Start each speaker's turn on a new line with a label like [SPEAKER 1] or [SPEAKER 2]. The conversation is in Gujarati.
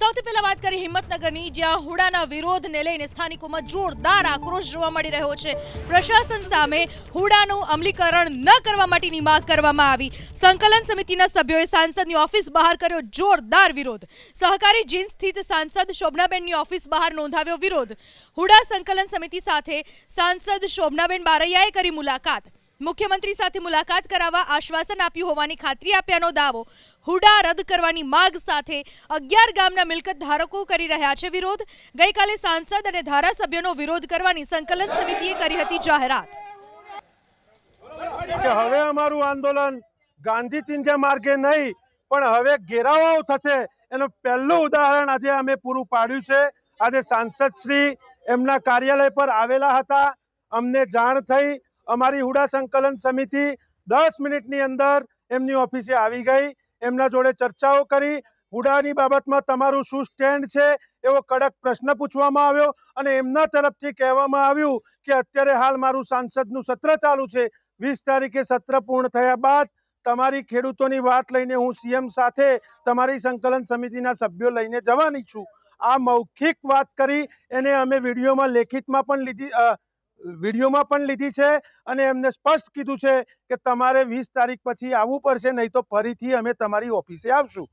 [SPEAKER 1] સૌથી પહેલા વાત કરી હિંમતનગરની, જ્યાં હુડાના વિરોધને લઈને સ્થાનિકોમાં જોરદાર આક્રોશ જોવા મળી રહ્યો છે. પ્રશાસન સામે હુડાનું અમલીકરણ ન કરવા માટેની માંગ કરવામાં આવી. સંકલન સમિતિના સભ્યોએ સાંસદની ઓફિસ બહાર કર્યો જોરદાર વિરોધ. સહકારી જીન સ્થિત સાંસદ શોભનાબેનની ઓફિસ બહાર નોંધાવ્યો વિરોધ. હુડા સંકલન સમિતિ સાથે સાંસદ શોભનાબેન બારૈયાએ કરી મુલાકાત. મુખ્યમંત્રી સાથે મુલાકાત કરાવવા આશ્વાસન આપ્યું હોવાની ખાતરી આપ્યાનો દાવો હુડા રદ કરવાની માગ સાથે અગિયાર ગામના મિલકત ધારકો કરી રહ્યા છે વિરોધ. ગઈકાલે સાંસદ અને ધારાસભ્યોનો વિરોધ કરવાની સંકલન સમિતિએ કરી હતી જાહેરાત.
[SPEAKER 2] હવે અમારું આંદોલન ગાંધી ચિંધ્યા માર્ગે નહીં, પણ હવે ઘેરાવો થશે. એનું પહેલું ઉદાહરણ આજે અમે પૂરું પાડ્યું છે. આજે સાંસદ શ્રી એમના કાર્યાલય પર આવેલા હતા. અમને જાણ થઈ અમારી હુડા સંકલન સમિતિ દસ મિનિટની અંદર એમની ઓફિસે આવી ગઈ. એમના જોડે ચર્ચાઓ કરી. હુડાની બાબતમાં તમારું શું સ્ટેન્ડ છે એવો કડક પ્રશ્ન પૂછવામાં આવ્યો અને એમના તરફથી કહેવામાં આવ્યું કે અત્યારે હાલ મારું સાંસદનું સત્ર ચાલુ છે. વીસ તારીખે સત્ર પૂર્ણ થયા બાદ તમારી ખેડૂતોની વાત લઈને હું સીએમ સાથે તમારી સંકલન સમિતિના સભ્યો લઈને જવાની છું. આ મૌખિક વાત કરી. એને અમે વિડીયોમાં લેખિતમાં પણ લીધી વિડીયોમાં પણ લીધી છે અને એમને સ્પષ્ટ કીધું છે કે તમારે વીસ તારીખ પછી આવવું પડશે, નહીં તો ફરીથી અમે તમારી ઓફિસે આવશું.